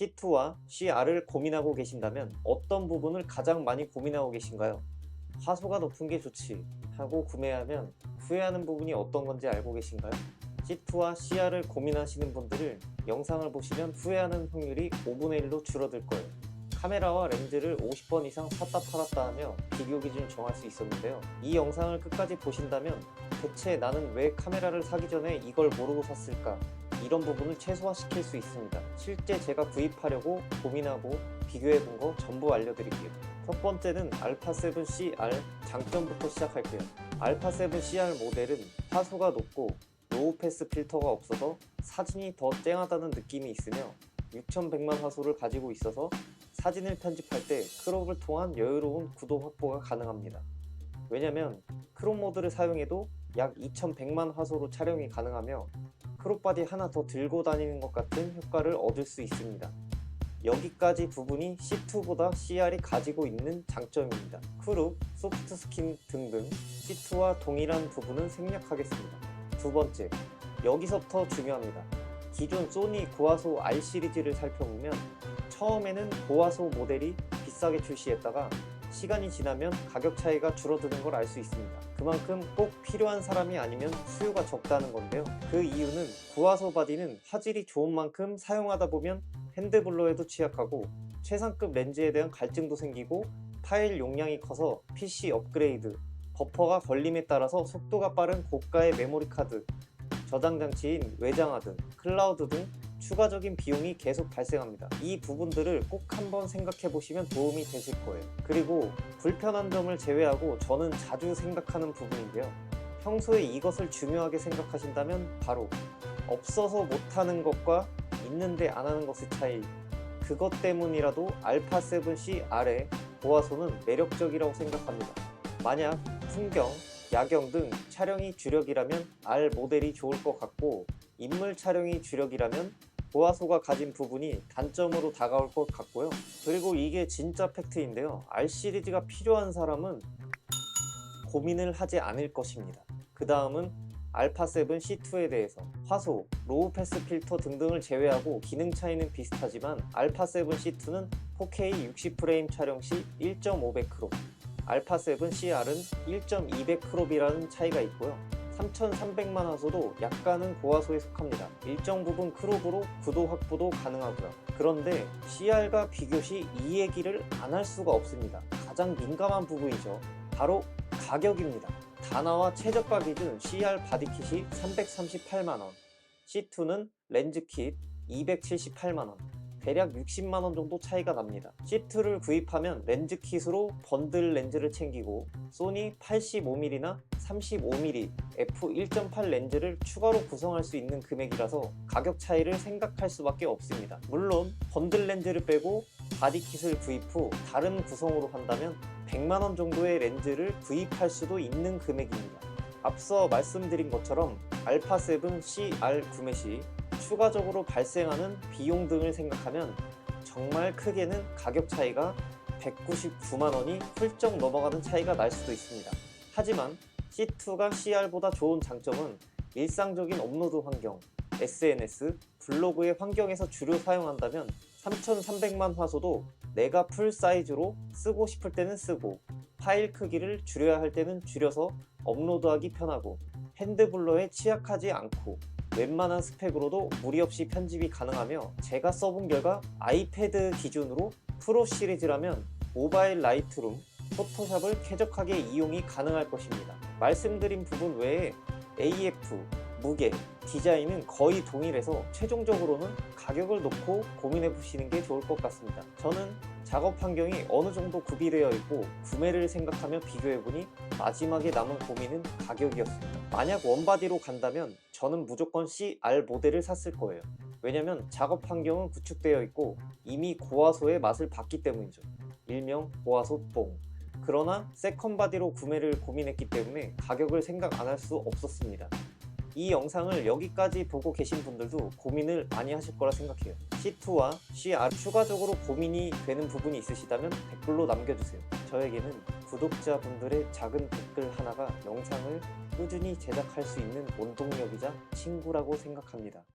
C2와 CR을 고민하고 계신다면 어떤 부분을 가장 많이 고민하고 계신가요? 화소가 높은 게 좋지 하고 구매하면 후회하는 부분이 어떤 건지 알고 계신가요? C2와 CR을 고민하시는 분들을 영상을 보시면 후회하는 확률이 5분의 1로 줄어들 거예요. 카메라와 렌즈를 50번 이상 샀다 팔았다 하며 비교 기준을 정할 수 있었는데요. 이 영상을 끝까지 보신다면 대체 나는 왜 카메라를 사기 전에 이걸 모르고 샀을까? 이런 부분을 최소화시킬 수 있습니다. 실제 제가 구입하려고 고민하고 비교해 본 거 전부 알려드릴게요. 첫 번째는 알파7CR 장점부터 시작할게요. 알파7CR 모델은 화소가 높고 로우 패스 필터가 없어서 사진이 더 쨍하다는 느낌이 있으며 6100만 화소를 가지고 있어서 사진을 편집할 때 크롭을 통한 여유로운 구도 확보가 가능합니다. 왜냐면 크롭 모드를 사용해도 약 2100만 화소로 촬영이 가능하며 크롭 바디 하나 더 들고 다니는 것 같은 효과를 얻을 수 있습니다. 여기까지 부분이 C2보다 CR이 가지고 있는 장점입니다. 크롭, 소프트 스킨 등등 C2와 동일한 부분은 생략하겠습니다. 두 번째, 여기서부터 중요합니다. 기존 소니 고화소 R 시리즈를 살펴보면 처음에는 고화소 모델이 비싸게 출시했다가 시간이 지나면 가격 차이가 줄어드는 걸 알 수 있습니다. 그만큼 꼭 필요한 사람이 아니면 수요가 적다는 건데요. 그 이유는 고화소 바디는 화질이 좋은 만큼 사용하다 보면 핸드블러에도 취약하고 최상급 렌즈에 대한 갈증도 생기고 파일 용량이 커서 PC 업그레이드, 버퍼가 걸림에 따라서 속도가 빠른 고가의 메모리 카드, 저장 장치인 외장하드, 클라우드 등 추가적인 비용이 계속 발생합니다. 이 부분들을 꼭 한번 생각해 보시면 도움이 되실 거예요. 그리고 불편한 점을 제외하고 저는 자주 생각하는 부분인데요. 평소에 이것을 중요하게 생각하신다면 바로 없어서 못하는 것과 있는데 안 하는 것의 차이. 그것 때문이라도 알파 7CR의 보아소는 매력적이라고 생각합니다. 만약 풍경, 야경 등 촬영이 주력이라면 R 모델이 좋을 것 같고 인물 촬영이 주력이라면 보아소가 가진 부분이 단점으로 다가올 것 같고요. 그리고 이게 진짜 팩트인데요. R 시리즈가 필요한 사람은 고민을 하지 않을 것입니다. 그 다음은 알파7 C2에 대해서 화소, 로우 패스 필터 등등을 제외하고 기능 차이는 비슷하지만 알파7 C2는 4K 60프레임 촬영 시 1.500 크롭, 알파7 CR은 1.200 크롭이라는 차이가 있고요. 3300만 화소도 약간은 고화소에 속합니다. 일정 부분 크롭으로 구도 확보도 가능하고요. 그런데 CR과 비교 시 이 얘기를 안 할 수가 없습니다. 가장 민감한 부분이죠. 바로 가격입니다. 다나와 최저가 기준 CR 바디킷이 338만원, C2는 렌즈킷 278만원, 대략 60만원 정도 차이가 납니다. C2를 구입하면 렌즈 킷으로 번들 렌즈를 챙기고 소니 85mm나 35mm f1.8 렌즈를 추가로 구성할 수 있는 금액이라서 가격 차이를 생각할 수밖에 없습니다. 물론 번들 렌즈를 빼고 바디킷을 구입 후 다른 구성으로 한다면 100만원 정도의 렌즈를 구입할 수도 있는 금액입니다. 앞서 말씀드린 것처럼 알파7 CR 구매 시 추가적으로 발생하는 비용 등을 생각하면 정말 크게는 가격 차이가 199만 원이 훌쩍 넘어가는 차이가 날 수도 있습니다. 하지만 C2가 CR보다 좋은 장점은 일상적인 업로드 환경, SNS, 블로그의 환경에서 주로 사용한다면 3300만 화소도 내가 풀 사이즈로 쓰고 싶을 때는 쓰고 파일 크기를 줄여야 할 때는 줄여서 업로드하기 편하고 핸드블러에 취약하지 않고 웬만한 스펙으로도 무리 없이 편집이 가능하며 제가 써본 결과 아이패드 기준으로 프로 시리즈라면 모바일 라이트룸, 포토샵을 쾌적하게 이용이 가능할 것입니다. 말씀드린 부분 외에 AF, 무게, 디자인은 거의 동일해서 최종적으로는 가격을 놓고 고민해 보시는 게 좋을 것 같습니다. 저는 작업 환경이 어느 정도 구비되어 있고 구매를 생각하며 비교해 보니 마지막에 남은 고민은 가격이었습니다. 만약 원바디로 간다면 저는 무조건 CR 모델을 샀을 거예요. 왜냐면 작업 환경은 구축되어 있고 이미 고화소의 맛을 봤기 때문이죠. 일명 고화소 뽕. 그러나 세컨 바디로 구매를 고민했기 때문에 가격을 생각 안 할 수 없었습니다. 이 영상을 여기까지 보고 계신 분들도 고민을 많이 하실 거라 생각해요. C2와 CR 추가적으로 고민이 되는 부분이 있으시다면 댓글로 남겨주세요. 저에게는 구독자분들의 작은 댓글 하나가 영상을 꾸준히 제작할 수 있는 원동력이자 친구라고 생각합니다.